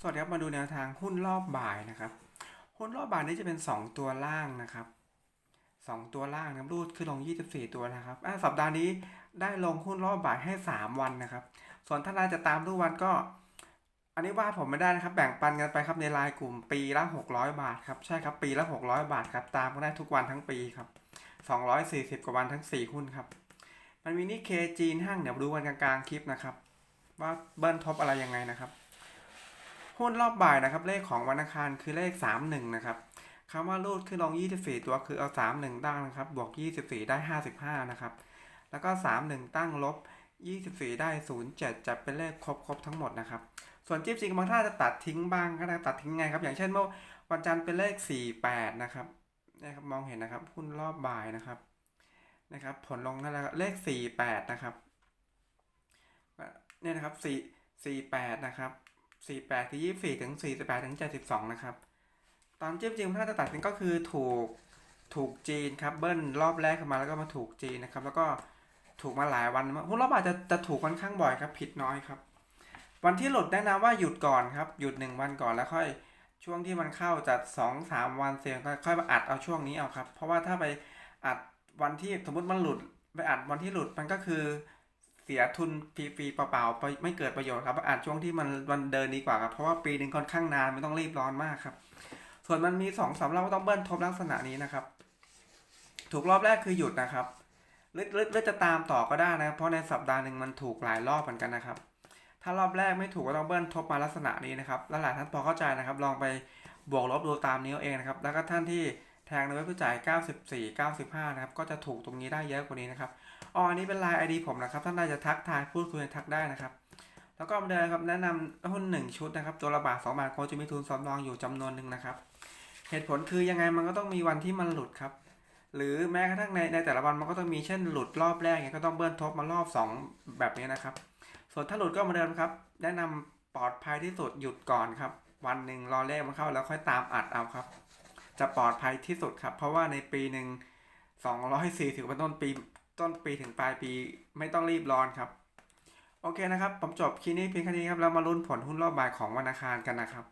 สวัสดีครับมาดูแนวทางหุ้นรอบบ่ายนะครับ หุ้นรอบบ่ายนี้จะเป็น 2 ตัวล่างนะครับ 2 ตัวล่างนะครับรูดขึ้นลง 24 ตัวนะครับอะสัปดาห์นี้ได้ลงหุ้นรอบบ่ายให้ 3 วันนะครับ ส่วนท่านใดจะตามทุกวันก็ อันนี้ว่าผมไม่ได้นะครับ แบ่งปันกันไปครับในไลน์กลุ่มปีละ 600 บาทครับใช่ครับปีละ 600 บาทครับตามก็ได้ทุกวันทั้งปีครับ240 กว่าวันทั้ง 4 หุ้นครับ มันมีนี่เคจีนห้างเดี๋ยวดูกันกลางๆคลิปนะครับ ว่าเบิ้ลท็อปอะไรยังไงนะครับ หุ้นรอบบ่ายนะครับ เลขของวันอังคารคือเลข 31 นะครับคำว่ารูดคือลง 24 ตัวคือเอา 31 ตั้งนะครับ บวก 24 ได้ 55 นะครับ แล้วก็ 31 ตั้งลบ 24 ได้ 07 จะเป็นเลขครบครบทั้งหมดนะครับ ส่วนจิ๊บจริงบางท่านจะตัดทิ้งบ้างก็ได้ตัดทิ้งไงครับ อย่างเช่นเมื่อวันจันทร์เป็นเลข 48 นะครับนี่ครับมองเห็นนะครับหุ้นรอบบ่ายนะครับนะครับ ผลลงนั่นแหละครับเลข 48 นะครับเนี่ยนะครับ4 48 นะครับ 48คือ24 ถึง 48 ถึง 72 นะครับ ตอนจิ้มจริงถ้าจะตัดสินก็คือถูกถูกจีนครับเบิ้ลรอบแรกขึ้นมาแล้วก็มาถูกจีนนะครับ แล้วก็ถูกมาหลายวันหุ้นรอบอาจจะจะถูกค่อนข้างบ่อยครับ ผิดน้อยครับ วันที่หลุดแนะนำว่าหยุดก่อนครับ หยุดหนึ่งวันก่อนแล้วค่อยช่วงที่มันเข้าจัดสองสามวันเสียงก็ค่อยมาอัดเอาช่วงนี้เอาครับ เพราะว่าถ้าไปอัดวันที่สมมติมันหลุด ไปอัดวันที่หลุดมันก็คือ เสียทุนฟรีๆเปล่าๆไม่เกิดประโยชน์ครับอานช่วงที่มันวันเดินดีกว่าครับเพราะว่าปีหนึ่งค่อนข้างนานไม่ต้องรีบร้อนมากครับ ส่วนมันมีสองสามรอบต้องเบิ้ลทบลักษณะนี้นะครับ ถูกรอบแรกคือหยุดนะครับหรือหรือจะตามต่อก็ได้นะ เพราะในสัปดาห์หนึ่งมันถูกหลายรอบเหมือนกันนะครับ ถ้ารอบแรกไม่ถูกก็ต้องเบิ้ลทบมาลักษณะนี้นะครับแล้วหลายท่านพอเข้าใจนะครับ ลองไปบวกลบดูตามนี้เอาเองนะครับ แล้วก็ท่านที่แทงในเว็บผู้จ่าย 94 95 นะครับ ก็จะถูกตรงนี้ได้เยอะกว่านี้นะครับ อ๋ออันนี้เป็นไลน์ไอดีผมนะครับ ท่านใดจะทักทายพูดคุยทักได้นะครับ แล้วก็มือนเดิมครับแนะนำหุ้นหนึ่งชุดนะครับ ตัวละบาทสองบาทโคงจะมีทุนสำรองอยู่จำนวนหนึ่งนะครับ เหตุผลคือยังไงมันก็ต้องมีวันที่มันหลุดครับ หรือแม้กระทั่งในในแต่ละวันมันก็ต้องมีเช่นหลุดรอบแรกเนี่ยก็ต้องเบิ้ลทบมารอบสองแบบนี้นะครับ ส่วนถ้าหลุดก็มือนเดิมครับ แนะนำปลอดภัยที่สุดหยุดก่อนครับ วันหนึ่งรอเลขมันเข้าแล้วค่อยตามอัดเอาครับ จะปลอดภัยที่สุดครับ เพราะว่าในปีหนึ่ง240เป็นต้นปี ต้นปีถึงปลายปีไม่ต้องรีบร้อนครับ โอเคนะครับ ผมจบคลิปนี้เพียงแค่นี้ครับ แล้วมาลุ้นผลหุ้นรอบบ่ายของวันอังคารกันนะครับ